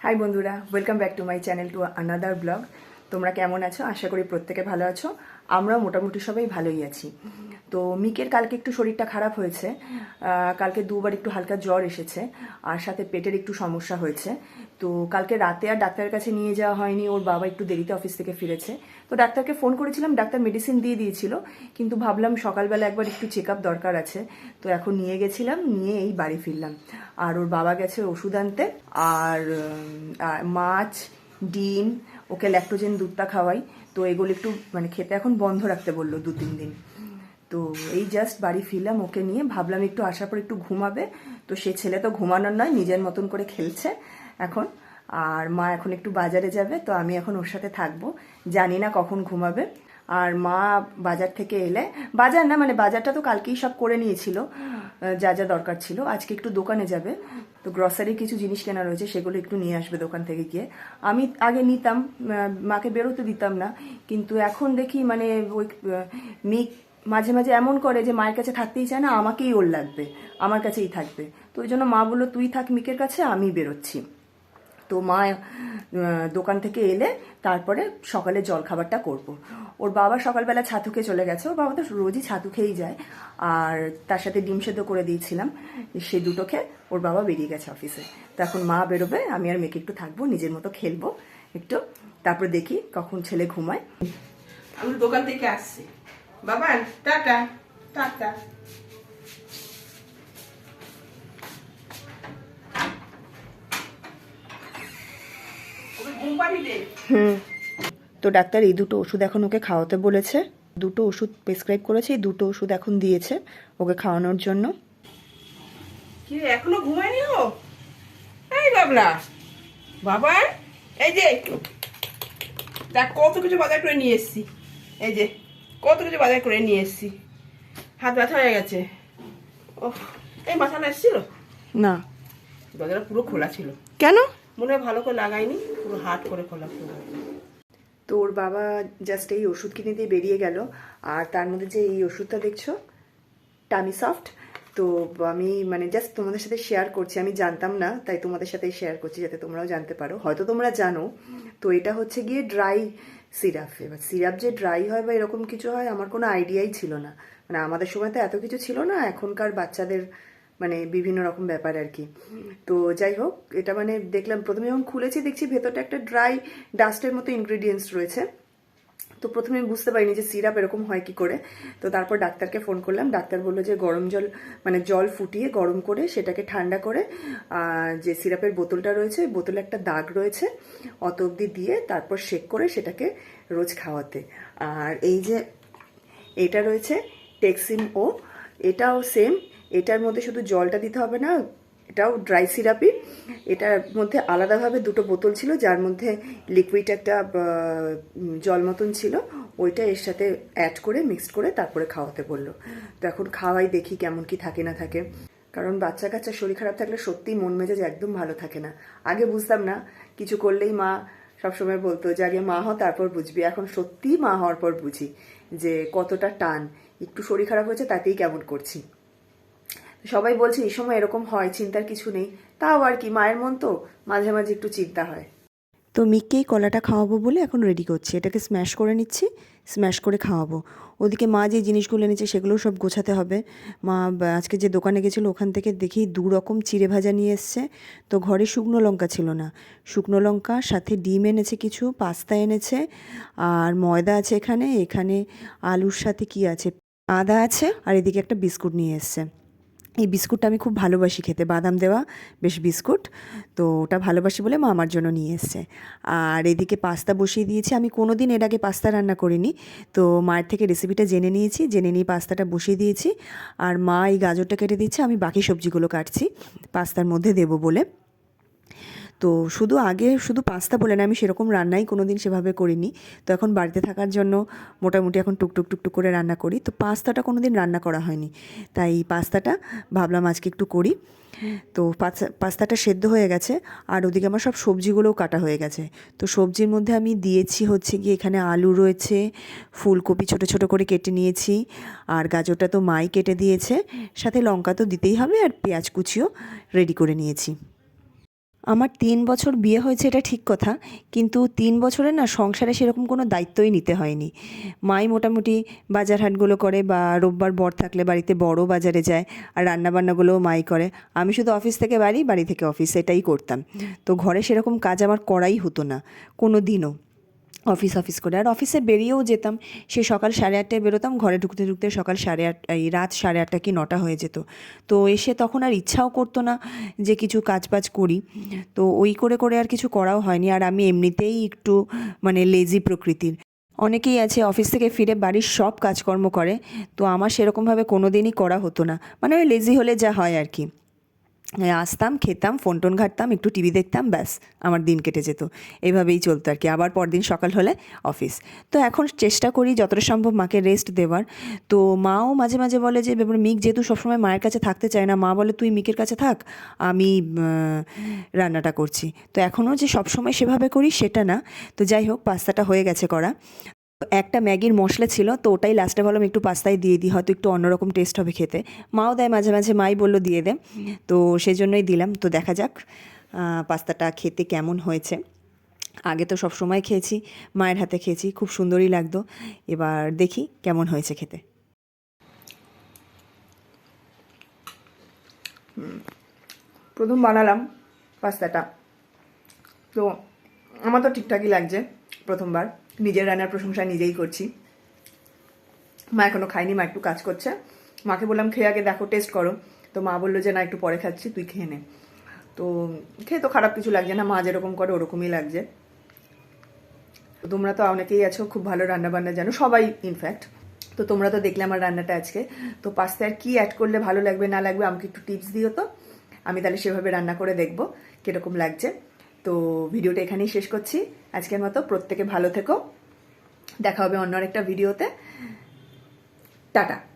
High বন্ধুরা welcome back to my channel to another blog তোমরা কেমন আছো? আশা করি প্রত্যেকে ভালো আছো। আমরা মোটামুটি সবাই ভালোই আছি। তো মিকের কালকে একটু শরীরটা খারাপ হয়েছে। কালকে দুবার একটু হালকা জ্বর এসেছে। আর সাথে পেটের একটু সমস্যা হয়েছে। তো কালকে রাতে আর ডাক্তারের কাছে নিয়ে যাওয়া হয়নি। ওর বাবা একটু দেরিতে অফিস থেকে ফিরেছে। তো ডাক্তারকে ফোন করেছিলাম। ডাক্তার মেডিসিন দিয়ে দিয়েছিল। কিন্তু ভাবলাম সকালবেলা একবার একটু চেক দরকার আছে। তো এখন নিয়ে গেছিলাম। নিয়ে এই বাড়ি ফিরলাম। আর ওর বাবা গেছে ওষুধ আনতে। আর মাছ, ডিম ওকে ল্যাক্টোজেন দুধটা খাওয়াই। তো এগুলো একটু মানে খেতে এখন বন্ধ রাখতে বলল দু তিন দিন। তো এই জাস্ট বাড়ি ফিরলাম ওকে নিয়ে। ভাবলাম একটু আসার পর একটু ঘুমাবে। তো সে ছেলে তো ঘুমানোর নয়, নিজের মতন করে খেলছে এখন। আর মা এখন একটু বাজারে যাবে, তো আমি এখন ওর সাথে থাকব। জানি না কখন ঘুমাবে। আর মা বাজার থেকে এলে, বাজার না মানে বাজারটা তো কালকেই সব করে নিয়েছিল। যা যা দরকার ছিল। আজকে একটু দোকানে যাবে। তো গ্রসারি কিছু জিনিস কেনা রয়েছে, সেগুলো একটু নিয়ে আসবে দোকান থেকে গিয়ে। আমি আগে নিতাম মাকে বেরোতে দিতাম না, কিন্তু এখন দেখি মানে ওই মেয়ে মাঝে মাঝে এমন করে যে মায়ের কাছে থাকতেই চায় না, আমাকেই ওর লাগবে, আমার কাছেই থাকবে। তো ওই জন্য মা বলল, তুই থাক মিকের কাছে, আমি বেরোচ্ছি। তো মা দোকান থেকে এলে তারপরে সকালে জল খাবারটা করব। ওর বাবা সকালবেলা ছাতু খেয়ে চলে গেছে। ওর বাবা তো রোজই ছাতু খেয়েই যায়। আর তার সাথে ডিম সেদ্ধ করে দিয়েছিলাম। সে দুটো খেয়ে ওর বাবা বেরিয়ে গেছে অফিসে। তো এখন মা বেরোবে, আমি আর মেয়েকে একটু থাকব, নিজের মতো খেলব একটু। তারপর দেখি কখন ছেলে ঘুমায়। আমি দোকান থেকে আসছি। বাবা, টাটা টাটা ওকে ঘুম পাড়ি দে হুম। তো ডাক্তার এই দুটো ওষুধ এখন ওকে খাওয়াতে বলেছে। দুটো ওষুধ প্রেসক্রাইব করেছে এই দুটো ওষুধ এখন দিয়েছে ওকে খাওয়ানোর জন্য। কি এখনও ঘুমায়নি ও? এই বাবলা। বাবা এই যে দেখ কত কিছু বাজার করে নিয়ে এসছি। এই যে কত কিছু বাজার করে নিয়ে এসছি। হাত ব্যথা হয়ে গেছে। ও এই মাথাটা এসেছিল? না। দরজাটা পুরো খোলা ছিল। কেন? মনে হয় ভালো করে লাগাইনি, পুরো হাট করে খোলা পুরো। তো ওর বাবা জাস্ট এই ওষুধ কিনে দিয়ে বেরিয়ে গেল, আর তার মধ্যে যে এই ওষুধটা দেখছ টামি সফট তো আমি মানে জাস্ট তোমাদের সাথে শেয়ার করছি, আমি জানতাম না, তাই তোমাদের সাথে শেয়ার করছি যাতে তোমরাও জানতে পারো। হয়তো তোমরা জানো, তো এটা হচ্ছে গিয়ে ড্রাই সিরাপ এবার সিরাপ যে ড্রাই হয় বা এরকম কিছু হয়, আমার কোনো আইডিয়াই ছিল না। মানে আমাদের সময় তো এত কিছু ছিল না, এখনকার বাচ্চাদের মানে বিভিন্ন রকম ব্যাপার আর কি। তো যাই হোক, এটা মানে দেখলাম প্রথমে যখন খুলেছি দেখছি ভেতরটা একটা ড্রাই ডাস্টের মতো ইনগ্রিডিয়েন্টস রয়েছে। তো প্রথমে বুঝতে পারিনি যে সিরাপ এরকম হয় কি করে। তো তারপর ডাক্তারকে ফোন করলাম। ডাক্তার বলল যে গরম জল মানে জল ফুটিয়ে গরম করে সেটাকে ঠান্ডা করে যে সিরাপের বোতলটা রয়েছে, ওই বোতলে একটা দাগ রয়েছে, অত অবধি দিয়ে তারপর শেক করে সেটাকে রোজ খাওয়াতে। আর এই যে এটা রয়েছে টেক্সিম ও এটাও সেম এটার মধ্যে শুধু জলটা দিতে হবে না, এটাও ড্রাই সিরাপই এটার মধ্যে আলাদাভাবে দুটো বোতল ছিল, যার মধ্যে লিকুইড একটা জল মতন ছিল, ওইটা এর সাথে অ্যাড করে মিক্সড করে তারপরে খাওয়াতে বলল। তো এখন খাওয়াই দেখি কেমন কি থাকে না থাকে। কারণ বাচ্চা কাচ্চা শরীর খারাপ থাকলে সত্যিই মন মেজাজ একদম ভালো থাকে না। আগে বুঝতাম না, কিছু করলেই মা সবসময় বলতো যে, আগে মা হও, তারপর বুঝবি। এখন সত্যিই মা হওয়ার পর বুঝি যে, কতটা টান। একটু শরীর খারাপ হয়েছে তাতেই কেমন করছি। সবাই বলছে, এই সময় এরকম হয়, চিন্তার কিছু নেই। তাও আর কি, মায়ের মন তো মাঝে মাঝে একটু চিন্তা হয়। তো মিককেই কলাটা খাওয়াবো বলে এখন রেডি করছি। এটাকে স্ম্যাশ করে নিচ্ছি স্ম্যাশ করে খাওয়াবো। ওদিকে মা যে জিনিসগুলো এনেছে সেগুলো সব গোছাতে হবে। মা আজকে যে দোকানে গেছিল ওখান থেকে দেখি দু রকম চিড়ে ভাজা নিয়ে এসছে। তো ঘরে শুকনো লঙ্কা ছিল না। শুকনো লঙ্কা, সাথে ডিম এনেছে কিছু, পাস্তা এনেছে, আর ময়দা আছে এখানে। এখানে আলুর সাথে কি আছে? আদা আছে, আর এদিকে একটা বিস্কুট নিয়ে এসছে। এই বিস্কুটটা আমি খুব ভালোবাসি খেতে, বাদাম দেওয়া বেশ বিস্কুট। তো ওটা ভালোবাসি বলে মা আমার জন্য নিয়ে এসছে। আর এদিকে পাস্তা বসিয়ে দিয়েছি। আমি কোনো দিন এর আগে পাস্তা রান্না করিনি। তো মায়ের থেকে রেসিপিটা জেনে নিয়েছি, জেনে নিয়ে পাস্তাটা বসিয়ে দিয়েছি। আর মা এই গাজরটা কেটে দিচ্ছে, আমি বাকি সবজিগুলো কাটছি, পাস্তার মধ্যে দেবো বলে। তো শুধু আগে শুধু পাস্তা বলে না, আমি সেরকম রান্নাই কোনো দিন সেভাবে করিনি। তো এখন বাড়িতে থাকার জন্য মোটামুটি এখন টুকটুক টুকটুক করে রান্না করি। তো পাস্তাটা কোনো দিন রান্না করা হয়নি। তাই পাস্তাটা ভাবলাম আজকে একটু করি। তো পাস্তা- পাস্তাটা সেদ্ধ হয়ে গেছে আর ওদিকে আমার সব সবজিগুলোও কাটা হয়ে গেছে। তো সবজির মধ্যে আমি দিয়েছি হচ্ছে গিয়ে এখানে আলু রয়েছে, ফুলকপি ছোট ছোট করে কেটে নিয়েছি আর গাজরটা তো মাই কেটে দিয়েছে। সাথে লঙ্কা তো দিতেই হবে আর পেঁয়াজ কুচিও রেডি করে নিয়েছি। আমার তিন বছর বিয়ে হয়েছে এটা ঠিক কথা, কিন্তু তিন বছরে না সংসারে সেরকম কোনো দায়িত্বই নিতে হয়নি। মাই মোটামুটি বাজার হাটগুলো করে বা রোববার বর থাকলে বাড়িতে বড় বাজারে যায় আর রান্নাবান্নাগুলোও মাই করে। আমি শুধু অফিস থেকে বাড়ি বাড়ি থেকে অফিস, এটাই করতাম। তো ঘরে সেরকম কাজ আমার করাই হতো না, কোনো দিনও। অফিস অফিস করে। আর অফিসে বেরিয়েও যেতাম সে সকাল সাড়ে আটটায় বেরোতাম, ঘরে ঢুকতে ঢুকতে সকাল সাড়ে আট, এই রাত সাড়ে আটটা কি নটা হয়ে যেত। তো এসে তখন আর ইচ্ছাও করতো না যে কিছু কাজ বাজ করি। তো ওই করে করে আর কিছু করাও হয়নি। আর আমি এমনিতেই একটু মানে লেজি প্রকৃতির। অনেকেই আছে অফিস থেকে ফিরে বাড়ির সব কাজকর্ম করে। তো আমার সেরকমভাবে কোনো দিনই করা হতো না। মানে ওই লেজি হলে যা হয় আর কি। আসতাম, খেতাম ফোন টোন ঘাটতাম, একটু টিভি দেখতাম, ব্যাস, আমার দিন কেটে যেত। এভাবেই চলতো আর কি। আবার পরদিন সকাল হলে অফিস তো এখন চেষ্টা করি যতটা সম্ভব মাকে রেস্ট দেওয়ার। তো মাও মাঝে মাঝে বলে যে মিক যেহেতু সবসময় মায়ের কাছে থাকতে চায় না, মা বলে, তুই মিকের কাছে থাক, আমি রান্নাটা করছি। তো এখনও যে সবসময় সেভাবে করি সেটা না। তো যাই হোক, পাস্তাটা হয়ে গেছে করা। একটা ম্যাগির মশলা ছিল, তো ওটাই লাস্টে ভাবলাম একটু পাস্তায় দিয়ে দিই, হয়তো একটু অন্যরকম টেস্ট হবে খেতে। মাও দেয় মাঝে মাঝে, মাই বলল দিয়ে দে। তো সেজন্যই দিলাম। তো দেখা যাক পাস্তাটা খেতে কেমন হয়েছে। আগে তো সব সময় খেয়েছি, মায়ের হাতে খেয়েছি, খুব সুন্দরই লাগতো। এবার দেখি কেমন হয়েছে খেতে। প্রথম বানালাম পাস্তাটা। তো আমার তো ঠিকঠাকই লাগছে প্রথমবার। নিজের রান্নার প্রশংসা নিজেই করছি। মা এখনও খায়নি, মা একটু কাজ করছে। মাকে বললাম, খেয়ে আগে দেখো টেস্ট করো। তো মা বলল যে, না, একটু পরে খাচ্ছি, তুই খেয়ে নে। তো খেয়ে তো খারাপ কিছু লাগছে না, মা যেরকম করে ওরকমই লাগছে। তোমরা তো অনেকেই আছো, খুব ভালো রান্না বান্না জানো, সবাই ইনফ্যাক্ট তো তোমরা তো দেখলে আমার রান্নাটা আজকে। তো পাস্তায় কি অ্যাড করলে ভালো লাগবে, না লাগবে, আমাকে একটু টিপস দিও তো। আমি তাহলে সেভাবে রান্না করে দেখব, কীরকম লাগছে। তো ভিডিওটা এখানেই শেষ করছি। আজকের মতো প্রত্যেকে ভালো থেকো। দেখা হবে অন্য একটা ভিডিওতে। টাটা।